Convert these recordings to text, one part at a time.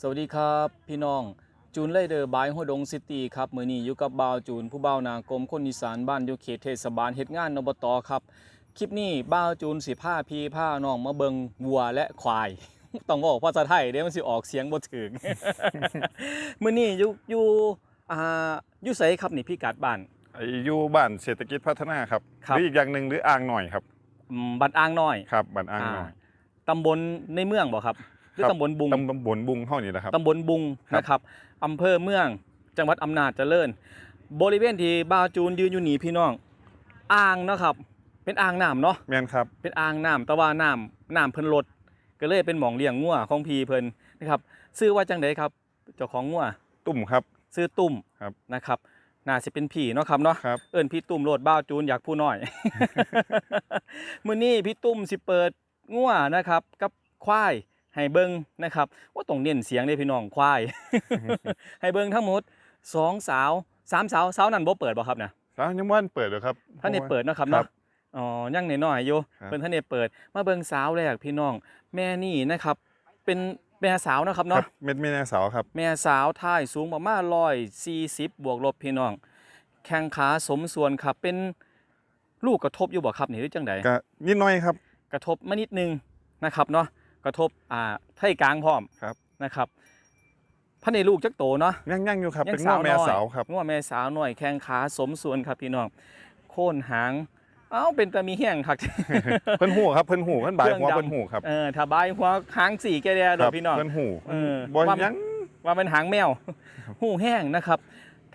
สวัสดีครับพี่น้องจูนไลเดอร์บายหัวดงซิตี้ครับมือนี้อยู่กับบ่าวจูนผู้บ่าวนากรมคนอีสานบ้านอยู่เขตเทศบาลเฮ็ดงานนบตครับ คลิปนี้บ่าวจูนสิผ้าพี่ผ้าน้องมาเบิงวัวและควาย ต้องบอกภาษาไทยเด้มันสิออกเสียงบ่ถึงมื้อนี้อยู่อยู่อ่าอยู่ไสครับนี่พี่กัดบ้านไอ้อยู่บ้านเศรษฐกิจพัฒนาครับครับหรืออีกอย่างหนึ่งหรืออ่างหน่อยครับอืมบ้านอ่างน้อยครับบ้านอ่างหน่อยตำบลในเมืองบ่ครับ หรือครับตำบลบุงตำบลบุงเท่านี้แหละครับตำบลบุงครับนะครับอำเภอเมือง จังหวัดอำนาจเจริญ บริเวณที่บาวจูนยืนอยู่นี่พี่น้อง อ่างนะครับ เป็นอ่างน้ำเนาะแม่นครับ เป็นอ่างน้ำแต่ว่าน้ำน้ำเพิ่นลดก็เลยเป็นหมองเลี้ยงงัวของพีเพิ่นนะครับซื้อว่าจังไดครับ เจ้าของงัวตุ่มครับ ซื้อตุ่มครับนะครับน่าสิเป็นผีเนาะครับเนาะครับเอิ้นพี่ตุ่มโลดบ้าวจูนอยากผู้น้อยมื้อนี้พี่ตุ่มสิเปิดงัวนะครับ กับควาย ให้เบิ่งนะครับว่าต้องเน้นเสียงเด้พี่น้องควาย ให้เบิ่งทั้งหมดสองสาวสามสาวสาวนั้นบ่เปิดบ่ครับนะแล้วยังว่านเปิดเลยครับท่านได้เปิดเนาะครับครัเนาะบ อ๋อยังน้อยๆอยู่ครับ เพิ่นท่านได้เปิด มาเบิ่งสาวแรกพี่น้อง แม่นี่นะครับ เป็นแม่สาวเนาะครับครัเนาะ บเม็ดแม่นางสาวครับ แม่สาวท่ายสูงประมาณ140บวกลบพี่น้อง แข้งขาสมส่วนครับ เป็นลูกกระทบอยู่บ่ครับนี่หรือจังไดก็นิดหน้อยครับ กระทบมานิดนึงนะครับเนาะ กระทบอ่าไท่กลางพร้อมครับ นะครับพันในลูกจักโตเนาะย่างย่างอยู่ครับยังเป็นง้อแม่สาวน้อยสาวครับงัวแม่สาวหน่อยแข้งขาสมส่วนครับพี่น้องโค่นหางเอ้าเป็นตามีแห้งคักเพิ่นหูครับเพิ่นหูเพิ่นบายเครื่องหัวดำเพิ่นหูครับเออถ้าบายหัวหางสี่แกแดดคอรักพี่น้องเพิ่นหูเออบ่ว่ายังว่าเป็นหางแมวหูแห้งนะครับ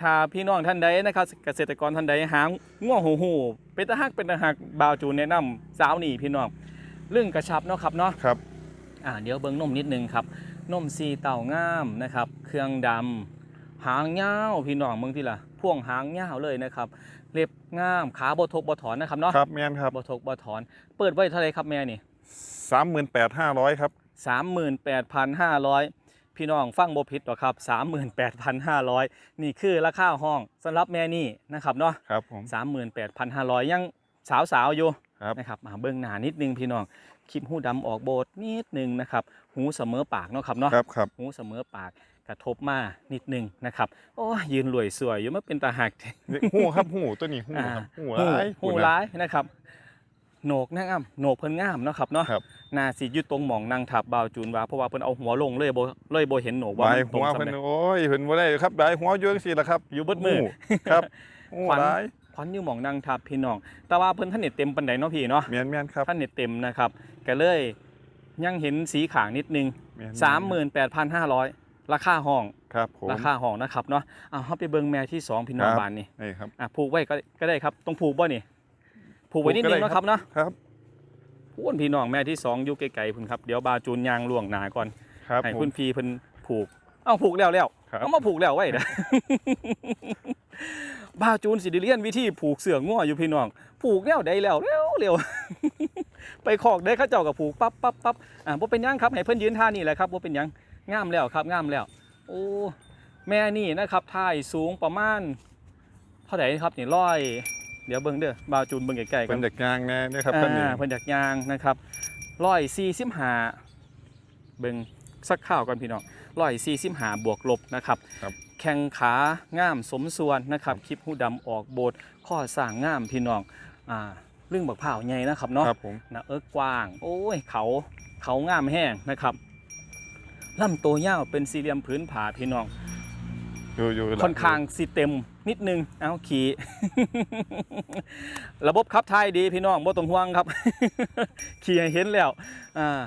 ถ้าพี่น้องท่านใดนะครับ เกษตรกรท่านใดหางง่วหูหูเป็นตาหักเป็นตาหักบาวจูนแนะนำสาวนี่พี่น้องเรื่องกระชับเนาะครับเนาะครับ อ่าเดี๋ยวเบิ้งนมนิดนึงครับนมสีเต่างามนะครับ เครื่องดำหางยาวพี่น้องเมืองที่ละพ่วงหางยาวเลยนะครับ เล็บงามขาบทกบถอนนะครับเนาะครับแม่นครับบทกบถอน เปิดไว้เท่าไหรครับแม่นี่สามหมื่นแปดห้าร้อยครับสามหมื่นแปดพันห้าร้อยพี่น้องฟังบ่ผิดหรอกครับสามหมื่นแปดพันห้าร้อยนี่คือราคาห้องสำหรับแม่นี่นะครับเนาะครับผมสามหมื่นแปดพันห้าร้อยยังสาวๆอยู่ครับนะครับมาเบิ้งหน้านิดนึงพี่น้อง คลิปหูดำออกโบดนิดนึงนะครับหูเสมอปากเนาะครับเนาะครับครับหูเสมอปากกระทบมานิดนึงนะครับโอ้ยยืนรวยสวยอยู่มาเป็นตาหักหูครับหูตัวนี้หูอ่าครับหูหูร้ายหูร้ายนะครับโหนกนางงามโหนกเพิ่นงามเนาะครับเนาะครับหนาสิอยู่ตรงหมองนางทับบาวจูนว่าเพราะว่าเพิ่นเอาหัวลงเลยบ่เลยบ่เห็นโหนกว่าบายมันตรหังวสำเพิ่นเร็จโอ้ยเพิ่นบ่ได้ครับบายหัวอยู่จังซี่ล่ะครับ อยู่เบิดมือหูครับหูขวัญร้าย ขวัญอยู่หมองนางทับพี่น้อง แต่ว่าเพิ่นท่านเน็ตเต็มปานใดเนาะพี่เนาะแม่นแม่นครับท่านเน็ตเต็มนะครับก็เลยยังเห็นสีขางนิดนึงแม่น38,500 ราคาห้องครับผมราคาห้องนะครับเนาะเอาเฮาไปเบิ่งแม่ที่สองพี่น้องครับบ้านนี่นี่ครับอะผูกไว้ก็ก็ได้ครับต้องผูกบ่นี่ผูกไว้นิดนึงเนาะครับเนาะครับพูนพี่น้องแม่ที่สองอยู่ไกลๆพุ่นครับเดี๋ยวบาจูนยางล่วงหนาก่อนครับให้ผมคุณพี่เพิ่นผูกเอ้าผูกแล้วแล้วครับ เอามาผูกแล้วไว้นะบาจูนสิไดิเลียนวิธีผูกเสือง้ออยู่พี่น้อง ผูกแล้วได้แล้วเร็วเร็วไปขอกได้เข้าเจ้ากับผูกปั๊บปั๊บปั๊บอ่าบ่เป็นหยังครับให้เพิ่นยืนท่านี่แหละครับบ่เป็นหยังงามแล้วครับงามแล้ว โอ้แม่นี่นะครับท่ายสูงประมาณเท่าไหร่ครับนี่ร้อยเดี๋ยวเบิ่งเด้อบาจูนเบิ่งใกล้ๆกัเพิ่นนจากยางแน่นี่ครับเพิ่นนี่อ่าเพิ่นจากยางนะครับร้อยสี่สิบห้าเบิ่งสักข้าวก่อนพี่น้อง ร้อยสี่สิบห้าบวกลบนะครับ ครับแข้งขาง่ามสมส่วนนะครับคลิปหูดำออกโบดข้อสร้างง่ามพี่น้องอ่าเรื่องบักเผาวใหญ่นะครับเนาะ ครับผมหนะเอิกกว้าง โอ้ย เขาเขาง่ามแห้งนะครับลำตัวยาวเป็นสี่เหลี่ยมผืนผาพี่น้อง อยู่อยู่หลัค่อนข้างสิเต็มนิดนึง เอาขี่ ระบบขับถ่ายดีพี่น้องบ่ต้องห่วงครับ ขี่ให้เห็นแล้วอ่า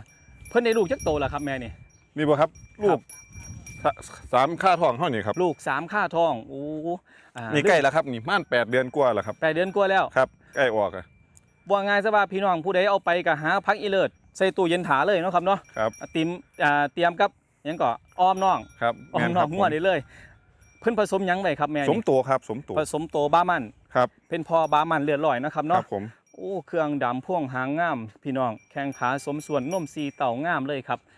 เพิ่นได้ลูกจักโตแล้วครับแม่นี่ นี่บ่ครับลูกสสามค่าทองเท่านี้ครับลูกสามค่าทองโอ้อ่านี่ใกล้แล้วครับนี่ม่านแปดเดือนกว่าแล้วครับแปดเดือนกว่าแล้วครับใกล้ออกอะว่าง่ายซะว่าพี่น้องผู้ใดเอาไปก็หาพักอีเลิศใส่ตู้เย็นถาเลยเนาะครับเนาะครับอ่าเตรียมอ่าเตรียมกับหยังก็อ้อมน้องครับอ้อมแม่น้คอรังบงัวได้เลย เพิ่นผสมหยังไว้ครับแม่สมนี่ตัวครับสมตัวผสมโตบ้ามันครับเป็นพอบามันเลือดลอยนะครับครัเนาะ บผม โอ้ เครื่องดำพ่วงหางงาม พี่น้อง แข้งขาสมส่วนนมสีเต่างามเลยครับเ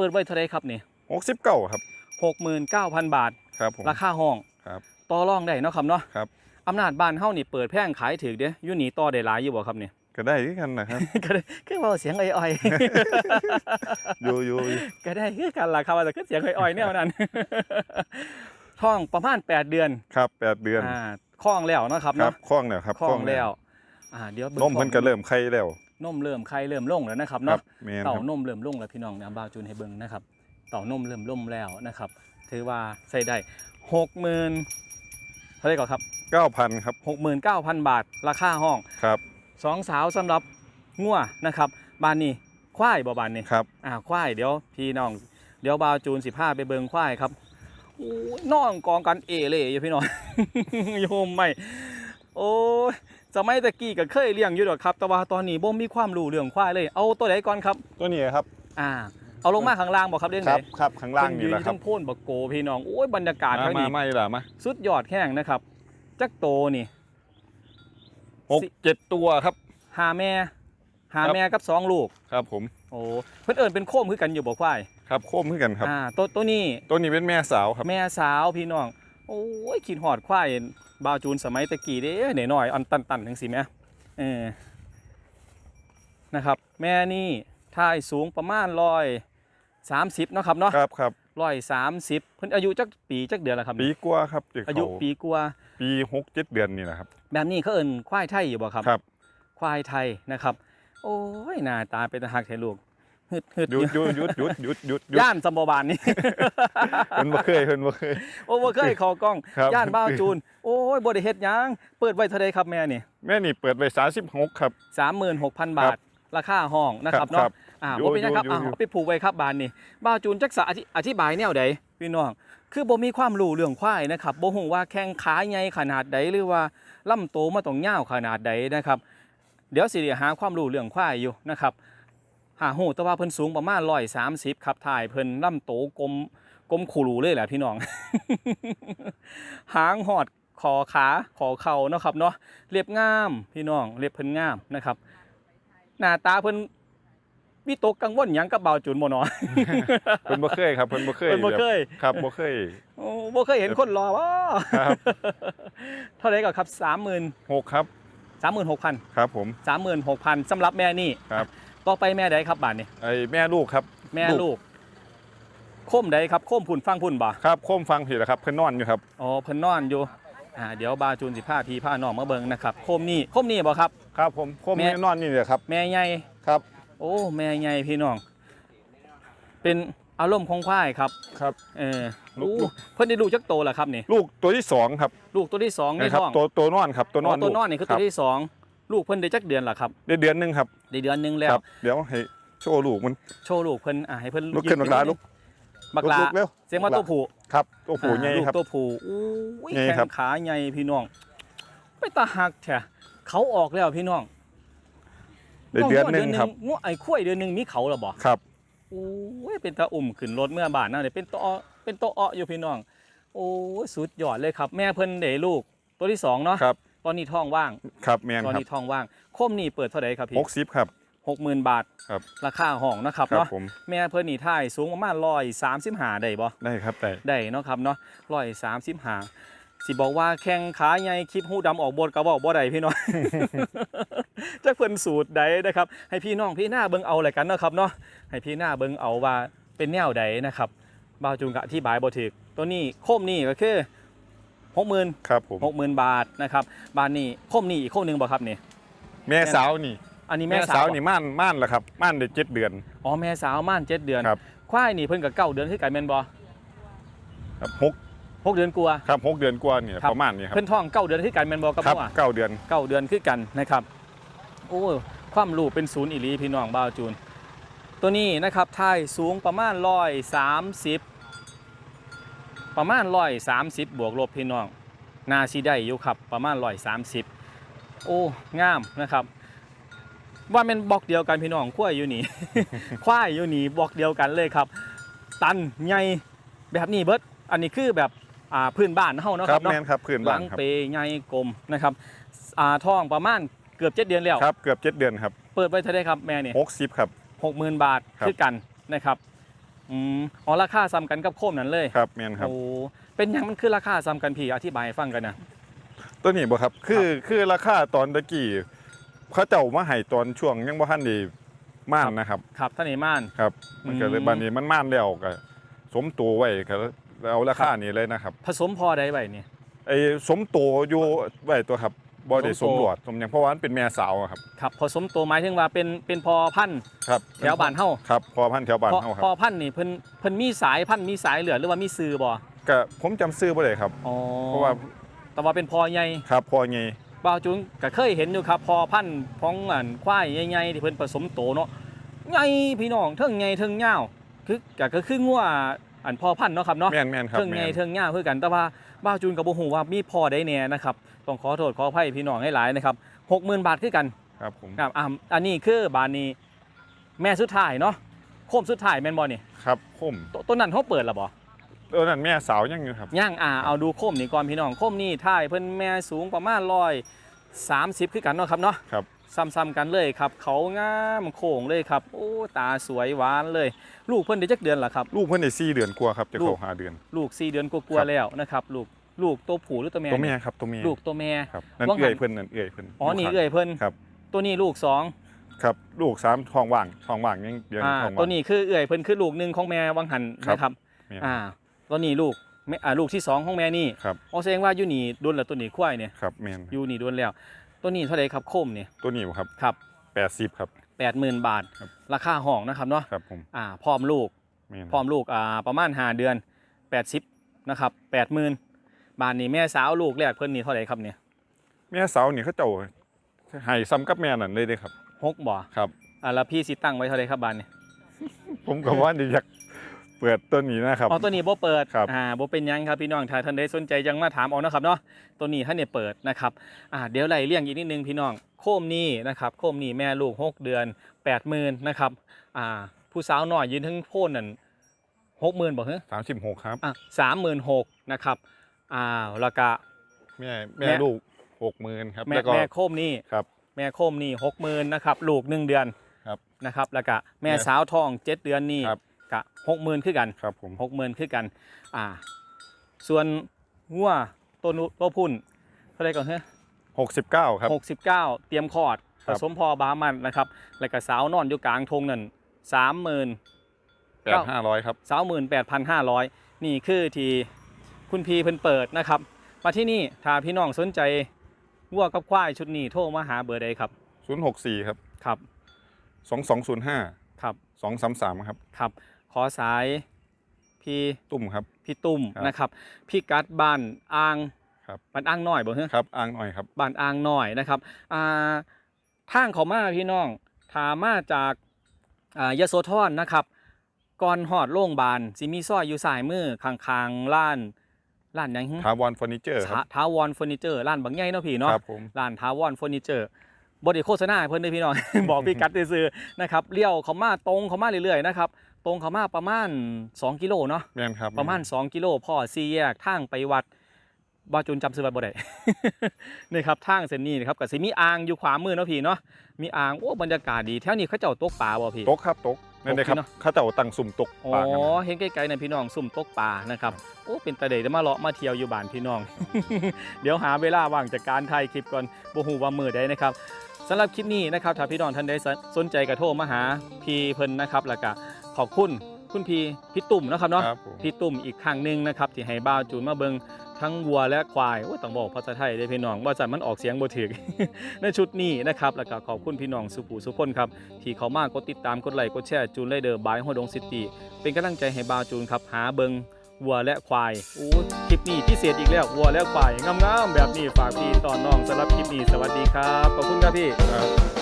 ปิดไว้เท่าไรครับนี่หกสิบเก้าครับหกหมื่นเก้าพันบาทครับผมราคาห้องครับต่อรองได้เนาะครับเนาะครับอำนาจบ้านเฮานี่เปิดแพงขายถือเด้ออยู่นี่ต่อได้หลายอยู่บ่ครับนี่ก็ได้คือกันนะครับก็ได้คือเว่าเสียงอ่อยอยู่อยู่อยู่ๆก็ได้คือกันล่ะครับว่าแต่คือเสียงอ่อยๆแนวนั้นท้องประมาณ8เดือนครับแปดเดือนอ่าคล้องแล้วเนาะครับครัเนาะบคล้องแล้วครับคล้องแล้วอ่าเดี๋ยวบิ่งนมเพิ่นก็เริ่มไข่แล้ว นมเริ่มไข่เริ่มลงแล้วนะครับครัเนาะบแม่นคเต่ารับนมเริ่มลงแล้วพี่น้องนะบ่าวจูนให้เบิ่งนะครับเต่านมเริ่มล่มแล้วนะครับ ถือว่าใส่ได้หกหมื่นเท่าไหร่ก่อนครับเก้าพันครับหกหมื่นเก้าพันบาท ราคาห้องครับสองสาวสำหรับงัวนะครับบ้านนี้ควายบ่บ้านนี้ ครับ อ่าควายเดี๋ยวพี่น้องเดี๋ยวบ่าวจูนสิพาไปเบิ่งควายครับโอ้ยน้องกองกันเอเล่อยู่พี่น้อง โยมไม่โอ้ย สมัยตะกี้ก็เคยเลี้ยงอยู่ดอกครับ แต่ว่าตอนนี้บ่มีความรู้เรื่องควายเลย เอาตัวไหนก่อนครับ ตัวนี้ครับ อ่า เอาลงมาข้างล่างบอกครับเรื่องคไหนรับครับข้างล่างนี่แหละเพิ่ยือยู่ครับทั้งโพ่นบักโกพี่น้อง โอ้ยบรรยากาศมาข้างมานี้ไม่ล่ะมาสุดยอดแห้งนะครับ จักโตนี่ หกเจ็ดตัวครับ หาแม่หาครับ แม่กับสองลูก ครับผมโอ้เพิ่นเอิ้นเป็นโค้มคือกันอยู่บ่ควาย ครับโค้มขึ้นกันครับ อ่า ตัวตัวนี้ ตัวนี้เป็นแม่สาวครับ แม่สาวพี่น้อง โอ้ยขีดหอดควายบาวจูนสมัยตะกี้เด้หน่อยหน่อยๆอันตันตันทั้งสิแม่เออนะครับ แม่นี่ท่ายสูงประมาณร้อยสามสิบเนาะครับเนาะครับครับร้อยสามสิบเพิ่นอายุจักปีจักเดือนละครับปีกว่าครับจะอายุเข้าปีกว่าปีหกเจ็ดเดือนนี่แหละครับ แบบนี้เขาเอิ้นควายไทยอยู่บ่ครับครับ ควายไทยนะครับ โอ้ยหน้าตาเป็นตาหักแท้ลูก ฮึดฮึดหยุดหยุดหยุดหยุดหยุดหยุดหยุดย่านสัมบวานนี่ เพิ่นบ่เคยเพิ่นบ่เคย โอ้บ่เคยเข้ากล้อง ครับ ย่านบ้าวจูน โอ้ยบ่ได้เฮ็ดหยัง เปิดไว้เท่าใดครับแม่นี่แม่นี่เปิดไว้สามสิบหกครับ 36,000 บาท ราคาห้องนะครับครับเนาะ อ่าอยู่บ่เป็นหยังครับอยู่อ่าอยู่ เอาไปผูกไว้ครับบานนี่บ้าวจูนจักษะอธิอธิบายแนวใดพี่น้อง คือบ่มีความรู้เรื่องควายนะครับบ่ฮู้ว่าแข้งขาใหญ่ขนาดใดหรือว่าลำโตมาต้องยาวขนาดใดนะครับ เดี๋ยวสิได้หาความรู้เรื่องควายอยู่นะครับ หาหูแต่ว่าเพิ่นสูงประมาณ130ครับถ่ายเพิ่นลำโตกลมกลมคูรูเลยแหละพี่น้อง หางหอดคอขาขอเข่าเนาะครับเนาะเรียบงามพี่น้องเรียบเพิ่นงามนะครับ หน้าตาเพิ่นวิตกกังวลหยังกับเบาจุนบ่เนาะ เพิ่นบ่เคยครับเพิ่นบ่เคยเพิ่นบ่เคย แบบครับบ่เคย โอ้บ่เคยเห็นคนรอวะครับ เท่าไหร่ก็ครับ30,000หกครับ36,000ครับผม36,000สำหรับแม่นี่ครับ ต่อไปแม่ใดครับบาดนี้ไอ้แม่ลูกครับแม่ลูกโคมใดครับโคมพุ่นฟังพุ่นบ่ครับโค้มฟังผิดแล้วครับเพิ่นนอนอยู่ครับอ๋อเพิ่นนอนอยู่อ่าเดี๋ยวบาจูนสิพาพี่พาน้องมาเบิ่งนะครับโคมนี่โคมนี่บ่ครับครับผมโค้มแม่นี่นอนนี่เลยครับแม่ใหญ่ครับ โอ้แม่ใหญ่พี่น้อง เป็นอารมณ์ของควายครับครับเออลูกอู้เพิ่นได้ลูกจักโตแล้วครับนี่ลูกตัวที่สองครับ ลูกตัวที่สองในนะครับท้องตัวตัวนอนครับตัวนอนอ๋อตัวนอนนี่คือตัวรับที่สอง ลูกเพิ่นได้จักเดือนล่ะครับได้เดือนหนึงครับได้เดือนหนึงแล้ควรับเดี๋ยวให้โชว์ลูกมัน โชว์ลูกเพิ่นอ่าให้เพิ่นลุกขึ้นบักหลาลุกบักหลาลุกเร็วเสียงว่าตัวผู้ครับตัวผู้ใหญ่อ่าลูกครับ ตัวผู้อู้ยใหญ่แข้ครับ งขาใหญ่พี่น้องไปตาหักแท้เขาออกแล้วพี่น้องได้เดือนหนึงครับง้อไอ้ข้วยเดือนหนึงมีเขาเหรอบ่ ครับ โอ้ยเป็นตาอุ่มขึ้นรถเมื่อบานนั่นเลยเป็นตัวเป็นตัวอ้ออยู่พี่น้อง โอ้ยสุดยอดเลยครับ แม่เพิ่นเดลูกตัวที่สองเนาะครับ ตอนนี้ท้องว่าง ครับแมนตอนครับนี้ท้องว่างโคมนี่เปิดเท่าไหร่ครับพี่หกสิบครับ หกหมื่นบาท ครับราคาห้องนะครับครับเนาะผม แม่เพิ่นนี่ท่ายสูงประมาณร้อยสามสิบห้าได้บ่ ได้ครับได้ ได้เนาะครับเนาะร้อยสามสิบห้าสิบอกว่าแข้งขาใหญ่คลิปหูดำออกบทก็บอกบ่ได้พี่น้อง จักเพิ่นสูตรใดนะครับ ให้พี่น้องพี่หน้าเบิ่งเอาแหละกันเนาะครับเนาะให้พี่หน้าเบิ่งเอาว่าเป็นแนวใดนะครับบ่าวจูงกะอธิบายบ่ถึกตัวนี้โคมนี่ก็คือ 60,000ครับผม60,000บาทนะครับบานนี้โคมนี่อีกโคมหนึงบ่ครับนี่แม่สาวนี่ อันนี้แม่แม่สาสาววนี่ม่านม่านแล้วครับม่านได้เจ็ดเดือน อ๋อแม่สาวม่าน7เดือนครับ ควายนี่เพิ่นก็เก้าเดือนคือกันแม่นบ่ครับหกหกเดือนกว่าครับหกเดือนกว่านี่ครับ ประมาณนี้ครับเพิ่นท้องเก้าเดือนคือกันแม่นบ่กับครับหัวเก้าเดือน เก้าเดือนคือกันนะครับ โอ้ความรู้เป็นศูนย์อีหลีพี่น้องบ่าวจูน ตัวนี้นะครับทายสูงประมาณร้อยสามสิบ ประมาณร้อยสามสิบบวกลบพี่น้องนาซีได้อยู่ครับประมาณร้อยสามสิบโอ้งามนะครับ ว่าเป็นบล็อกเดียวกันพี่น้องควายอยู่นี่ควายอยู่นี่บล็อกเดียวกันเลยครับ ตันใหญ่แบบนี้เบิดอันนี้คือแบบอ่าพื้นบ้านเฮาเนาะคครัรับบเนาะแม่นครับพื้นหบ้าลันงครับเปใหญ่กลมนะครับอ่าท้องประมาณเกือบเจ็ดเดือนแล้วครับเกือบเจ็ดเดือนครับ เปิดไว้เท่าไหรครับแม่นี่หกสิบครับหกหมื่นบาทครับคือกันนะครับ อืมอ๋อราคาซ้ำกันกับโคมนั้นเลยครับแม่นครับ โอ้เป็นหยังมันคือราคาซ้ำกันพี่อธิบายให้ฟังกันนะ ตัวนี้บ่ครับ คือคือราคาตอนตะกี้เขาเจ้ามาให้ตอนช่วงยังบ่ทันได้ม่านนะครับ ครับท่านเอม่าน ครับ มันก็เลยอืมบัดนี้มันม่านแล้วก็สมตัวไว้ก็เอาราคานี้เลยนะครับผสมพอได้ไว้นี่ไอ้สมตัวอยู่ไว้ตัวครับ บ่ได้สสมมตัวหลวดสมหยังเพราะว่ามันเป็นแม่สาวอะครับครับผสมตัวหมายถึงว่าเป็นเป็นพอพันธุ์ครับแถวบ้านเฮาครับพอพันธุ์แถวบ้านพอเฮาครัพอบพันธุ์นี่เพิ่นเพิ่นมีสายพันธุ์มีสายเหลือหรือว่ามีซื้อบ่ก็ผมจำซื้อบ่ได้ครับอ๋อเพราะว่าแต่ว่าเป็นพอใหญ่ครับพอไงบ่าวจุนก็เคยเห็นอยู่ครับ พอพันธุ์ของอันควายใหญ่ๆที่เพิ่นผสมโตเนาะใหญ่พี่น้องเทิงใหญ่เทิงยาวคือก็ก็คืองัว อันพอพันธุ์เนาะครับเนาะแม่นแม่นครับเทิงใหญ่แม่น เทิงยาวคือกันแต่ว่าบ่าวจุนก็บ่ฮู้ว่ามีพอได้แน่นะครับต้องขอโทษขออภัยพี่น้องให้หลายนะครับ60,000บาทคือกันครับผมครับอ่าอันนี้คือบานนี้แม่สุดท้ายเนาะโคมสุดท้ายแม่นบ่นี่ครับคมตต้นนั้นเขาเปิดแล้วบ่เออนั่นแม่สาวยังอยู่ครับ ย่างอ่าเอาดูโคมนี่ก่อนพี่น้องโคมนี่ท้ายเพิ่นแม่สูงประมาณร้อยสามสิบคือกันเนาะครับเนาะครับ ซ้ำๆกันเลยครับ เขางามโค้งเลยครับ โอ้ตาสวยหวานเลย ลูกเพิ่นได้จักเดือนล่ะครับ ลูกเพิ่นได้4เดือนกว่าครับจะลูเข้ากหาเดือน ลูก4เดือนกคว่ารับๆแล้วนะครับลูกลูกตัวผู้หรือตัวแม่ตัวแม่ครับตัวแม่ลูกตัวแม่ครับนั่นว่างเอื้อยหันเพิ่นนั่นเอื้อยเพิ่นอ๋อนี่ข้างเอื้อยเพิ่นครับตัวนี้ลูกสองครับลูกสามท้องว่างท้องว่างยังเดือนอ่าท้องว่างตัวนี้คือเอื้อยเพิ่นคือลูกหนึงของแม่วังหันครับนะครับแม่อ่าตัวนี้ลูกแม่อ่าลูกที่สองของแม่นี่ครับอ๋อแสดงว่าอยู่นี่โดนแล้วตัวนี้ควายเนี่ยครับแม่นอยู่นี่โดนแล้ว ตัวนี้เท่าไหรครับโคมเนี่ยตัวนี้บ่ครับครับ80ครับ แปดหมื่นบาท ครับ ราคาห้องนะครับเนาะครับผมอ่าพร้อมลูกแม่นพร้อมลูกอ่าประมาณห้าเดือนแปดสิบนะครับแปดหมื่นบาทนี้แม่สาวลูกแรกเพิ่นนี่เท่าไหรครับเนี่ยแม่สาวนี่เขาเจ้าให้ซ้ำกับแม่นั่นเลยเด้ครับ หกบ่ครับ อ่าแล้วพี่สิตั้งไว้เท่าไหรครับบาทนี้ผมก็ว่าอยาก เปิดตัวนี้นะครับ อ๋อตัวนี้บ่เปิดครับอ่าบ่เป็นหยังครับพี่น้องถ้าท่านใดสนใจยังมาถามเอานะครับเนาะตัวนี้ท่านเนี่ยเปิดนะครับอ่าเดี๋ยวไล่เลี่ยงอีกนิดนึงพี่น้องโคมนี่นะครับโคมนี่แม่ลูกหกเดือนแปดหมื่นนะครับอ่าผู้สาวน้อยยืนทั้งโพนนั่นหกหมื่นบอกเหรอ36ครับ อะสามหมื่นหกนะครับอ่าแล้วก็ แม่แม่แม่ ลูก60,000ครับแม่แล้วก็แม่โคมนี่ครับ แม่โคมนี่หกหมื่นนะครับลูกหนึ่งเดือนครับนะครับแล้วก็แม่แม่สาวทองเจ็ดเดือนนี่ครับ กะหกหมื่นคือกันครับผมหกหมื่นคือกัน อ่า ส่วนงัวตัวนุตัวพุ่นเท่าไหรก่อนเฮ้ย69ครับหกสิบเก้าเตรียมคลอดคผรับสมพอบามันนะครับ แล้วก็สาวนอนอยู่กลางทงนั่นสามหมื่น8500ครับสามหมื่นแปดพันห้าร้อยนี่คือที่คุณพีเพิ่นเปิดนะครับ มาที่นี่ถ้าพี่น้องสนใจวัวกับควายชุดนี้โทรมาหาเบอร์ใดครับ064ครับครับ2205ครับ233ครับครับ ขอสายพี่ตุ้มครับ พี่ตุ้มครับนะครับ พี่กัดบ้านอ่างครับ บ้านอ่างน้อยบ่เฮ้ยครับอ้างหน่อยครับ บ้านอ่างน้อยนะครับอ่าทางเขามาพี่น้องถามาจากอ่ายโสธรนะครับ ก่อนหอดโรงพยาบาลสิมีซอยอยู่สายมือข้างๆร้านร้านหยังหึทาวอนเฟอร์นิเจอร์คทารับทาวอนเฟอร์นิเจอร์ร้านบางใหญ่เนาะพี่เนาะครับผม ร้านทาวอนเฟอร์นิเจอร์บไดิโฆษณาให้เพิ่นเด้อพี่น้อง บอกพี่กัดซื่อๆนะครับเลี้ยวเขามาตรงเขามาเรื่อยๆนะครับ ตรงเขามาประมาณ 2 กิโลเนาะแม่นครับประมาณ 2 กิโลพ่อซีแยกทางไปวัดบาจุนจำซื้อวัดบ่ได้นี่ครับทางเส้นนี้นะครับก็สิมีอ่างอยู่ขวามือเนาะพี่เนาะมีอ่างโอ้บรรยากาศดีแถวนี้เขาเจ้าตกปลาบ่พี่ตกครับตกนั่นเลยครับตกที่เนอะเข้าเจ้าตั้งสุ่มตกอ๋อปลากันนะเห็นไกลๆนะพี่น้องซุ่มตกปลานะครับโอ้เป็นตาเดได้มาเลาะมาเที่ยวอยู่บ้านพี่น้อง เดี๋ยวหาเวลาว่างจากการถ่ายคลิปก่อนบ่ฮู้ว่ามือใดนะครับสำหรับคลิปนี้นะครับถ้าพี่น้องท่านใดสนสนใจก็โทรมาหาพี่เพิ่นนะครับแล้วก็ ขอบคุณคุณพี่พี่ตุ่มนะครับเนาะครับผม พี่ตุ่มอีกครั้งหนึ่งนะครับที่ให้บ้าวจูนมาเบิงทั้งวัวและควายโอ้ยต้องบอกภาษาไทยได้อพี่น้องว่าจันมันออกเสียงบ่ถึก ในชุดนี้นะครับแล้วก็ขอบคุณพี่น้องสุภูสุคนครับที่เขามากดติดตามกดไลค์กดแชร์จูนไรเดอร์บายฮอดงซิตี้เป็นกำลังใจให้บ้าวจูนครับหาเบิงวัวและควายโอ้คลิปนี้พิเศษอีกแล้ววัวและควายงามๆแบบนี้ฝากพี่ต่อน้องสำหรับคลิปนี้สวัสดีครับขอบคุณครับพี่ ครับ